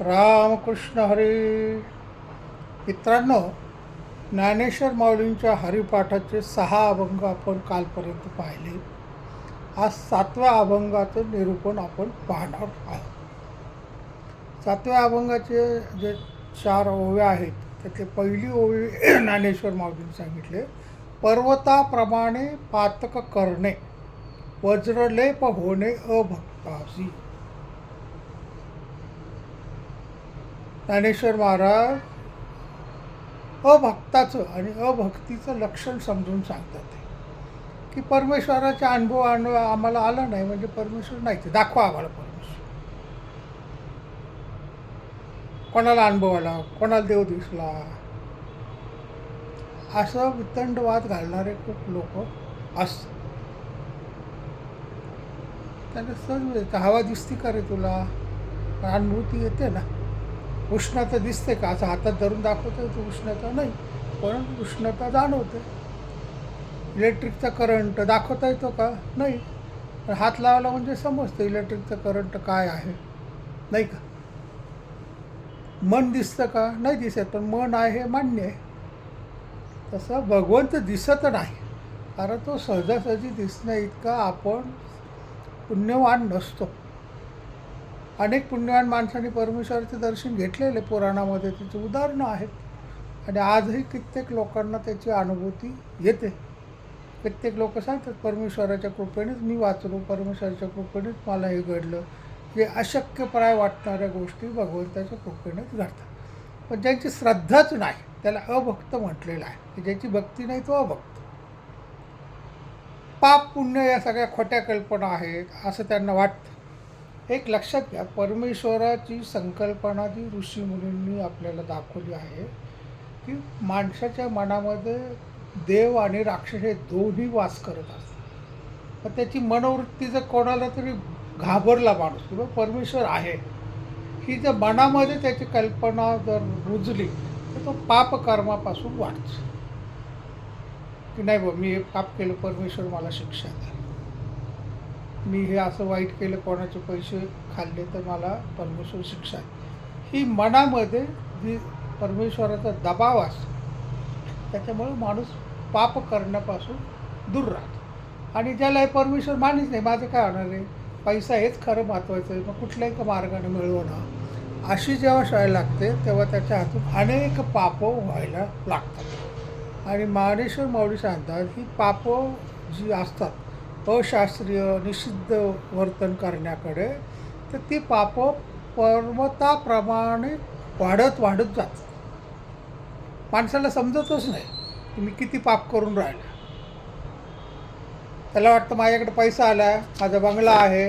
रामकृष्ण हरी. मित्रांनो ज्ञानेश्वर माऊलींच्या हरिपाठाचे सहा अभंग आपण कालपर्यंत पाहिले. आज सातव्या अभंगाचं निरूपण आपण पाहणार आहोत. सातव्या अभंगाचे जे चार ओव्या आहेत त्यातली पहिली ओवी ज्ञानेश्वर माऊलींनी सांगितले. पर्वताप्रमाणे पातक करणे वज्रलेप होणे अभक्तासी. ज्ञानेश्वर महाराज अभक्ताचं आणि अभक्तीचं लक्षण समजून सांगतात ते. की परमेश्वराच्या अनुभव अनुभव आम्हाला आला नाही म्हणजे परमेश्वर नाही. ते दाखवा आम्हाला परमेश्वर. कोणाला अनुभव आला? कोणाला देव दिसला? असं वितंडवाद घालणारे खूप लोक असतात. त्यांना सहज हवा दिसती का रे तुला? अनुभूती येते ना. उष्णता दिसते का? असं हातात धरून दाखवता तर उष्णता नाही पण उष्णता जाणवते. इलेक्ट्रिकचा करंट दाखवता येतो का? नाही. पण हात लावला म्हणजे समजतं इलेक्ट्रिकचं करंट काय आहे. नाही का? मन दिसतं का? नाही दिसत पण मन आहे हे मान्य आहे. तसं भगवंत दिसत नाही. कारण तो सहजासहजी दिसण्या इतका आपण पुण्यवान नसतो. अनेक पुण्यवान माणसांनी परमेश्वराचे दर्शन घेतलेले पुराणामध्ये त्याची उदाहरणं आहेत. आणि आजही कित्येक लोकांना त्याची अनुभूती येते. कित्येक लोक सांगतात परमेश्वराच्या कृपेनेच मी वाचलो परमेश्वराच्या कृपेनेच मला हे घडलं. जे अशक्यप्राय वाटणाऱ्या गोष्टी भगवंताच्या कृपेनेच घडतात. पण ज्यांची श्रद्धाच नाही त्याला अभक्त म्हटलेलं आहे. की ज्याची भक्ती नाही तो अभक्त. पाप पुण्य या सगळ्या खोट्या कल्पना आहेत असं त्यांना वाटतं. एक लक्षात घ्या परमेश्वराची संकल्पना जी ऋषीमुनींनी आपल्याला दाखवली आहे की माणसाच्या मनामध्ये देव आणि राक्षस हे दोन्ही वास करत असतात. पण त्याची मनोवृत्ती जर कोणाला तरी घाबरला माणूस किंवा परमेश्वर आहे ही जर मनामध्ये त्याची कल्पना जर रुजली तर तो पापकर्मापासून वाटतो की नाही बा मी हे पाप केलं परमेश्वर मला शिक्षा द्या. मी हे असं वाईट केलं कोणाचे पैसे खाल्ले तर मला परमेश्वर शिक्षा आहे ही मनामध्ये जी परमेश्वराचा दबाव असतो त्याच्यामुळे माणूस पाप करण्यापासून दूर राहतो. आणि ज्याला हे परमेश्वर मानीच नाही माझं काय होणार आहे? पैसा हेच खरं महत्त्वाचं आहे. मग कुठल्याही का मार्गाने मिळवणं. अशी जेव्हा शाळा लागते तेव्हा त्याच्या हातून अनेक पापं व्हायला लागतात. आणि महाडेश्वर माऊली सांगतात ही पापं जी असतात अशास्त्रीय निषिद्ध वर्तन करण्याकडे तर ती पापं पर्वताप्रमाणे वाढत वाढत जातात. माणसाला समजतच नाही की मी किती पाप करून राहिलो. त्याला वाटतं माझ्याकडे पैसा आला आहे माझा बंगला आहे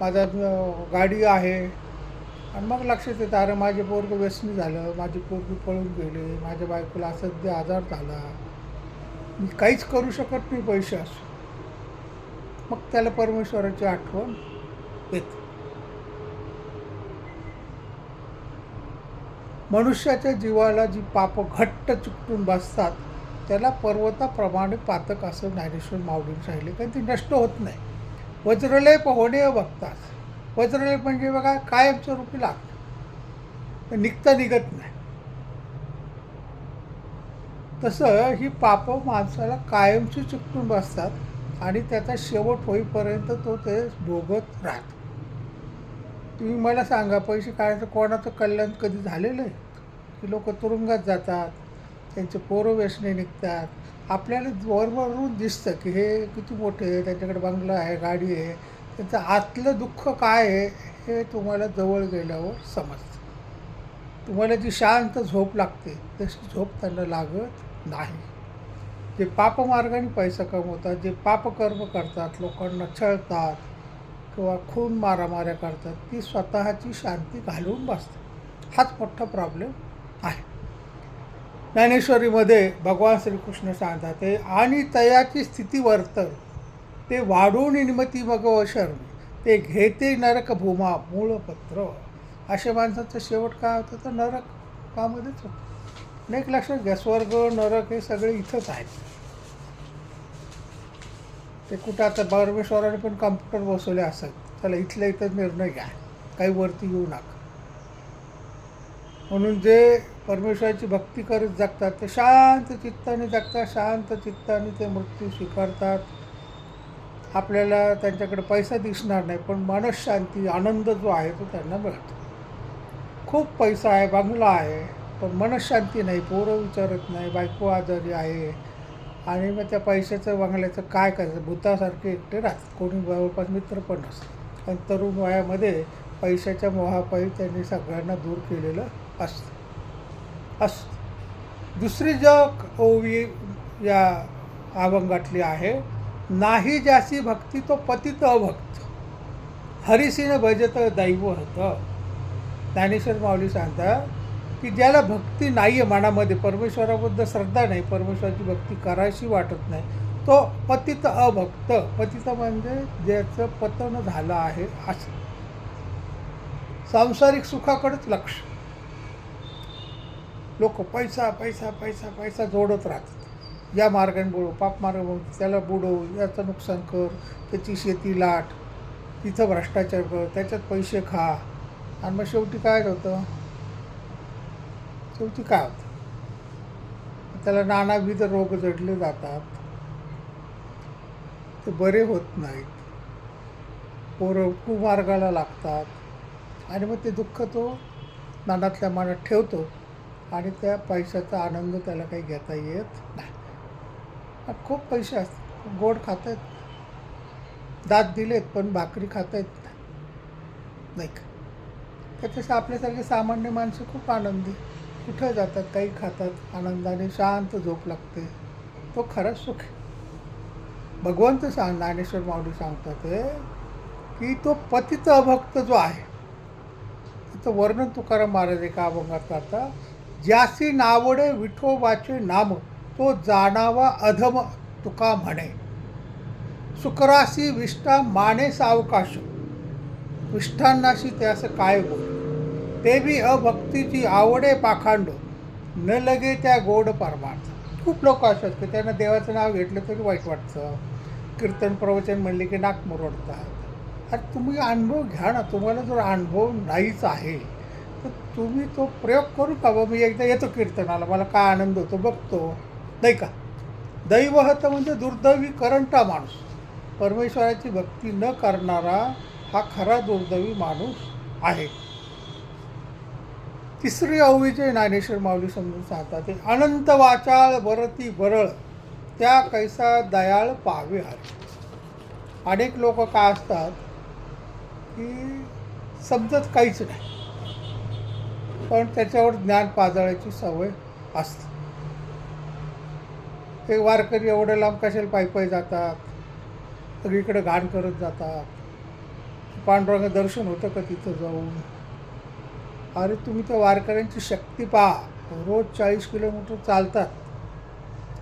माझा गाडी आहे. आणि मग लक्षात येतं अरे माझे पोरगं व्यसनी झालं माझी पोरगी पळून गेले माझ्या बायकोला असध्य आजार झाला. मी काहीच करू शकत नाही पैसे असू मग त्याला परमेश्वराची आठवण येते. मनुष्याच्या जीवाला जी पाप घट्ट चिकटून बसतात त्याला पर्वताप्रमाणे पातक असं ज्ञानेश्वर माऊलीने सांगितले. कारण ती नष्ट होत नाही. वज्रलेप होणे बघतात वज्रलेप म्हणजे बघा कायमस्वरूपी लागतं. निघता निघत नाही. तसं ही पापं माणसाला कायमची चिकटून बसतात. आणि त्याचा शेवट होईपर्यंत तो ते भोगत राहतो. तुम्ही मला सांगा पैसे काढायचं कोणाचं कल्याण कधी झालेलं आहे? की लोक तुरुंगात जातात त्यांचे पोरं व्यसने निघतात. आपल्याला वरवरून दिसतं की हे किती मोठे आहे त्यांच्याकडे बंगला आहे गाडी आहे. त्यांचं आतलं दुःख काय आहे हे तुम्हाला जवळ गेल्यावर समजतं. तुम्हाला जी शांत झोप लागते तशी झोप त्यांना लागत नाही. जे पापमार्गाने पैसा कमवतात जे पापकर्म करतात लोकांना छळतात किंवा खून मारामाऱ्या करतात ती स्वतःची शांती घालवून बसतात. हाच मोठा प्रॉब्लेम आहे. ज्ञानेश्वरीमध्ये भगवान श्रीकृष्ण सांगतात ते आणि तयाची स्थिती वर्तन ते वाढून निमती मग शर्म ते घेते नरक भूमा मूळपत्र. अशा माणसाचं शेवट काय होतं? तर नरकामध्येच होतं. नाही एक लक्षात घ्या स्वर्ग नरक हे सगळे इथंच आहेत. ते कुठं आता परमेश्वराने पण कम्प्युटर बसवले असत चला इथल्या इथं निर्णय घ्या. काही वरती येऊ नका. म्हणून जे परमेश्वराची भक्ती करत जगतात ते शांत चित्ताने जगतात शांत चित्ताने ते मृत्यू स्वीकारतात. आपल्याला त्यांच्याकडे पैसा दिसणार नाही पण मनशांती आनंद जो आहे तो त्यांना मिळतो. खूप पैसा आहे बंगला आहे. पण मनशांती नाही पोरं विचारत नाही बायको आजारी आहे. आणि मग त्या पैशाचं वांगल्याचं काय करायचं? भूतासारखे एकटे राहतात. कोणी जवळपास मित्र पण नसतं पण तरुण वयामध्ये पैशाच्या मोहापायी त्यांनी सगळ्यांना दूर केलेलं असतं. असतं. दुसरी जग ओवी या अभंगातली आहे. नाही ज्याची भक्ती तो पतित अभक्त. हरिसिंह भजत दैव होतं. ज्ञानेश्वर माऊली सांगतात की ज्याला भक्ती नाही आहे मनामध्ये परमेश्वराबद्दल श्रद्धा नाही परमेश्वराची भक्ती करायची वाटत नाही तो पतित अभक्त. पतित म्हणजे ज्याचं पतन झालं आहे असं. सांसारिक सुखाकडेच लक्ष. लोक पैसा पैसा पैसा पैसा जोडत राहतात. या मार्गाने बुडव पाप मार्ग त्याला बुडव याचं नुकसान कर त्याची शेती लाट तिथं भ्रष्टाचार कर त्याच्यात पैसे खा. आणि मग शेवटी काय होतं? शेवटी काय होतं त्याला नानाविध रोग जडले जातात. ते बरे होत नाहीत. पोरं कुमार्गाला लागतात. आणि मग ते दुःख तो नानातल्या मनात ठेवतो आणि त्या पैशाचा आनंद त्याला काही घेता येत नाही. खूप पैसे असतात. गोड खात आहेत दात दिलेत पण भाकरी खात आहेत नाही नाही का? त्याच्याशी आपल्यासारखे सामान्य माणसं खूप आनंदी. कुठं जातात काही खातात आनंदाने शांत झोप लागते. तो खरंच सुख भगवंत सांग ज्ञानेश्वर माऊली सांगतात की तो पतित अभक्त जो आहे त्याचं वर्णन तुकाराम महाराज एका अभंगात करतात ज्यासी नावडे विठोबाचे नाम तो जाणावा अधम तुका म्हणे. सुकरासी विष्ठा माने सावकाश. विष्ठांनाशी त्यास काय बोल ते बी अभक्तीची आवडे पाखांडो. न लगे त्या गोड परमार्थ. खूप लोक असतात की त्यांना देवाचं नाव घेतलं तरी वाईट वाटतं. कीर्तन प्रवचन म्हणले की नाक मुरडतात. अरे तुम्ही अनुभव घ्या ना तुम्हाला जर अनुभव नाहीच आहे तर तुम्ही तो प्रयोग करू का बा? मी एकदा येतो कीर्तनाला मला काय आनंद होतो बघतो. नाही का? दैवहत म्हणजे दुर्दैवी करंटा माणूस. परमेश्वराची भक्ती न करणारा हा खरा दुर्दैवी माणूस आहे. तिसरी अवविजय ज्ञानेश्वर माऊली समजून सांगतात ते अनंत वाचाळ वरती बरळ त्या कैसा दयाळ पावे हरे अनेक लोक काय असतात की समजत काहीच नाही. पण त्याच्यावर ज्ञान पाजळायची सवय असते. ते वारकरी एवढे लांब कशाला पायी पायी जातात? सगळीकडे घाण करत जातात. पांडुरंग दर्शन होतं का तिथं जाऊन? अरे तुम्ही त्या वारकऱ्यांची शक्ती पहा. रोज चाळीस किलोमीटर चालतात.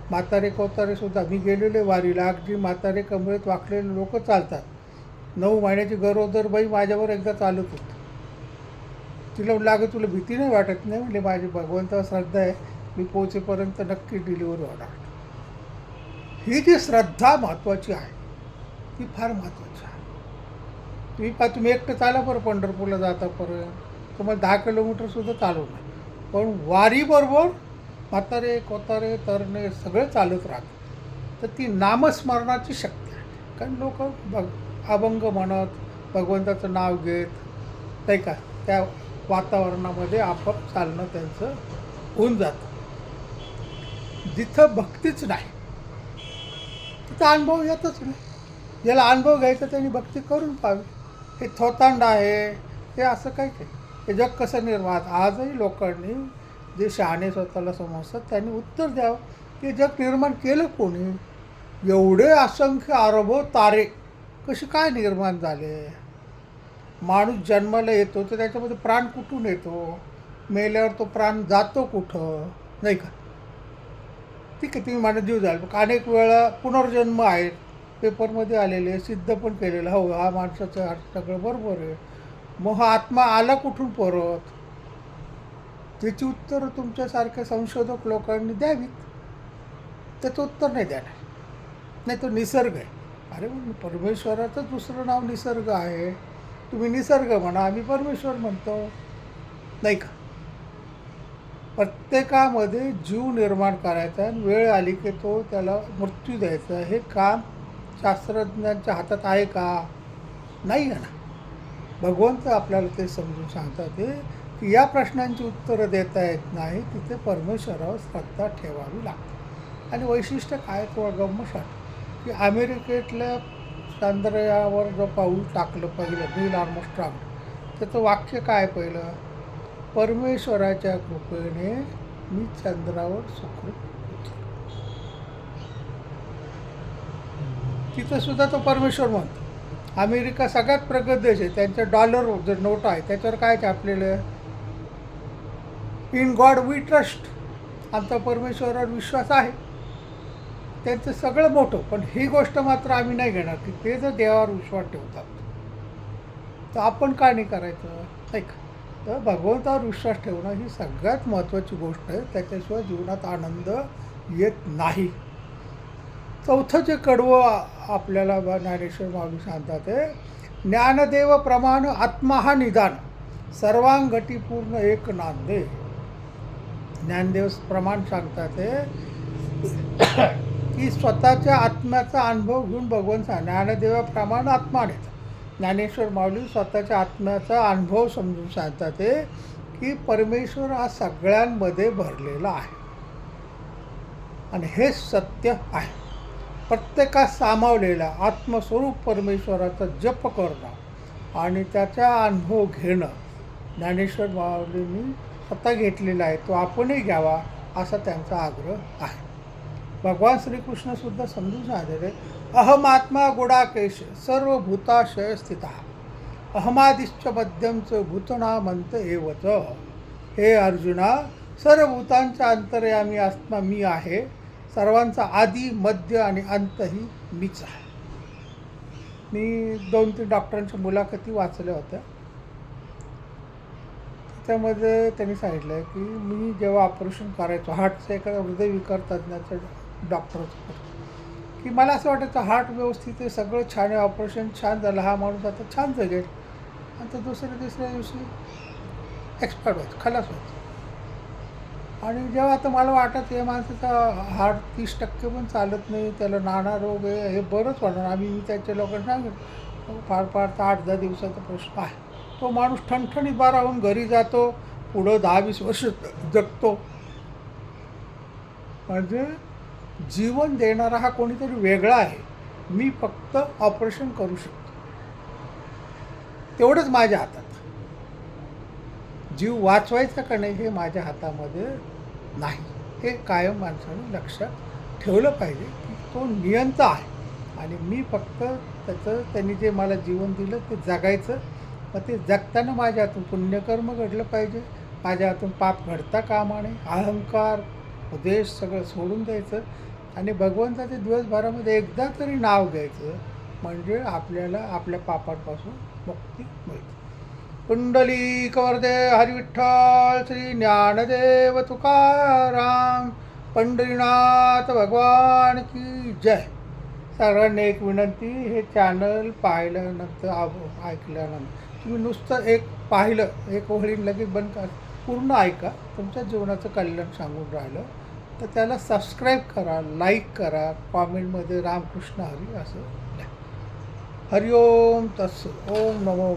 म्हातारे कोतारेसुद्धा मी गेलेले वारीला अगदी म्हातारे कमरेत वाकलेले लोक चालतात. नऊ महिन्याची गरोदर बाई माझ्यावर एकदा चालत होती. तिला लागे तुला भीती नाही वाटत? नाही म्हणजे माझी भगवंतावर श्रद्धा आहे. मी पोचेपर्यंत नक्की डिलिव्हरी होणार. ही जी श्रद्धा महत्त्वाची आहे ती फार महत्त्वाची आहे. तुम्ही पा तुम्ही एकटं चाला बरं पंढरपूरला जातापर्यंत. तुम्हाला दहा किलोमीटरसुद्धा चालू पण वारीबरोबर म्हातारे कोतारे तरणे सगळे चालत राहतात तर ती नामस्मरणाची शक्ती आहे. कारण लोक बघ अभंग म्हणत भगवंताचं नाव घेत नाही का? त्या वातावरणामध्ये आपोआप चालणं त्यांचं होऊन जातं. जिथं भक्तीच नाही तिथं अनुभव येतच नाही. ज्याला अनुभव घ्यायचा त्यांनी भक्ती करून पाहावी. हे थोतांड आहे हे असं काही काही. हे जग कसं निर्माण? आजही लोकांनी जे शहाणे स्वतःला समजतात त्यांनी उत्तर द्यावं की जग निर्माण केलं कोणी? एवढे असंख्य आरोभ तारे कसे काय निर्माण झाले? माणूस जन्माला येतो तर त्याच्यामध्ये प्राण कुठून येतो? मेल्यावर तो प्राण जातो कुठं? नाही का? ठीक आहे तुम्ही माझा जीव झाला पण अनेक वेळा पुनर्जन्म आहेत. पेपरमध्ये आलेले सिद्ध पण केलेलं हो हा माणसाचं सगळं बरोबर आहे. मग हा आत्मा आला कुठून परत? त्याची उत्तरं तुमच्यासारख्या संशोधक लोकांनी द्यावीत. त्याचं उत्तर नाही देणार. नाही तो निसर्ग आहे. अरे परमेश्वराचं दुसरं नाव निसर्ग आहे. तुम्ही निसर्ग म्हणा आम्ही परमेश्वर म्हणतो. नाही का? प्रत्येकामध्ये जीव निर्माण करायचा आणि वेळ आली की तो त्याला मृत्यू द्यायचा हे काम शास्त्रज्ञांच्या हातात आहे का? नाही आहे ना. भगवंत आपल्याला ते समजून सांगतात ते की या प्रश्नांची उत्तरं देता येत नाही तिथे परमेश्वरावर श्रद्धा ठेवावी लागते. आणि वैशिष्ट्य काय गमशात की अमेरिकेतल्या चांद्रयावर जो पाऊल टाकलं पहिलं नील आर्मस्ट्रॉंग त्याचं वाक्य काय पहिलं? परमेश्वराच्या कृपेने मी चंद्रावर सुखरूप तिथं सुद्धा तो परमेश्वर म्हणतो. अमेरिका सगळ्यात प्रगत देश आहे. त्यांच्या डॉलर जे नोट आहे त्याच्यावर काय छापलेलं आहे इन गॉड वी ट्रस्ट आमचा परमेश्वरावर विश्वास आहे. त्यांचं सगळं मोठं पण ही गोष्ट मात्र आम्ही नाही घेणार की ते जर देवावर विश्वास ठेवतात. तर आपण काय नाही करायचं? नाही का तर भगवंतावर विश्वास ठेवणं ही सगळ्यात महत्त्वाची गोष्ट आहे. त्याच्याशिवाय जीवनात आनंद येत नाही. चौथं जे कडवं आपल्याला ज्ञानेश्वर माऊली सांगतात आहे ज्ञानदेव प्रमाण आत्मा हा निदान. सर्वांगटी पूर्ण एक नांदे. ज्ञानदेव प्रमाण सांगतात आहे की स्वतःच्या आत्म्याचा अनुभव घेऊन भगवंत सांग ज्ञानदेवाप्रमाण आत्मा नेत ज्ञानेश्वर माऊली स्वतःच्या आत्म्याचा अनुभव समजून सांगतात ते की परमेश्वर हा सगळ्यांमध्ये भरलेला आहे. आणि हे सत्य आहे. प्रत्येकात सामावलेला आत्मस्वरूप परमेश्वराचा जप करणं आणि त्याचा अनुभव घेणं. ज्ञानेश्वर माऊलींनी स्वतः घेतलेला आहे तो आपणही घ्यावा असा त्यांचा आग्रह आहे. भगवान श्रीकृष्णसुद्धा समजून सांगलेले अहमात्मा गुडाकेश सर्व भूताशय स्थित अहमादिश्च मध्यमच भूतनामंत एवच. हे अर्जुना सर्व भूतांच्या अंतर्यामी आत्मा मी आहे सर्वांचा आधी मध्य आणि अंतही मीच आहे. मी दोन तीन डॉक्टरांच्या मुलाखती वाचल्या होत्या. त्यामध्ये त्यांनी सांगितलं की मी जेव्हा ऑपरेशन करायचो हार्टचं एका हृदयविकार तज्ज्ञाचं डॉक्टरचं की मला असं वाटायचं हार्ट व्यवस्थित आहे सगळं छान आहे ऑपरेशन छान झालं हा माणूस आता छान जगेल आणि तर दुसऱ्या तिसऱ्या दिवशी एक्सपायर्ड व्हायचं खलास व्हायचं. आणि जेव्हा आता मला वाटत हे माणसाचा हार्ट तीस टक्के पण चालत नाही त्याला नाना रोग आहे हे बरंच वाटणार आम्ही त्याच्या लोकांना सांगितलं हो, फार फार तर आठ दहा दिवसाचा प्रश्न आहे. तो माणूस ठणठणीत बारा होऊन घरी जातो पुढं दहा वीस वर्ष जगतो. म्हणजे जीवन देणारा हा कोणीतरी वेगळा आहे. मी फक्त ऑपरेशन करू शकतो. तेवढंच माझ्या हातात. जीव वाचवायचा का नाही हे माझ्या हातामध्ये नाही. हे कायम माणसाने लक्षात ठेवलं पाहिजे की तो नियंता आहे. आणि मी फक्त त्याचं त्यांनी जे मला जीवन दिलं ते जगायचं. मग ते जगताना माझ्या हातून पुण्यकर्म घडलं पाहिजे. माझ्या हातून पाप घडता कामा नये. अहंकार उद्देश सगळं सोडून द्यायचं. आणि भगवंताचे दिवसभरामध्ये एकदा तरी नाव घ्यायचं. म्हणजे आपल्याला आपल्या पापांपासून मुक्ती मिळते. कुंडली वरदे हरिविठ्ठल श्री ज्ञानदेव तुकाराम पंढरीनाथ भगवान की जय. सर्वांनी एक विनंती हे चॅनल पाहिल्यानंतर आव- ऐकल्यानंतर. तुम्ही नुसतं एक पाहिलं एक ओळी लगेच बंद कर. पूर्ण ऐका तुमच्या जीवनाचं कल्याण सांगून राहिलं. तर त्याला सबस्क्राईब करा लाईक करा कॉमेंटमध्ये रामकृष्ण हरी असं. हरिओम तत्स ओम नमो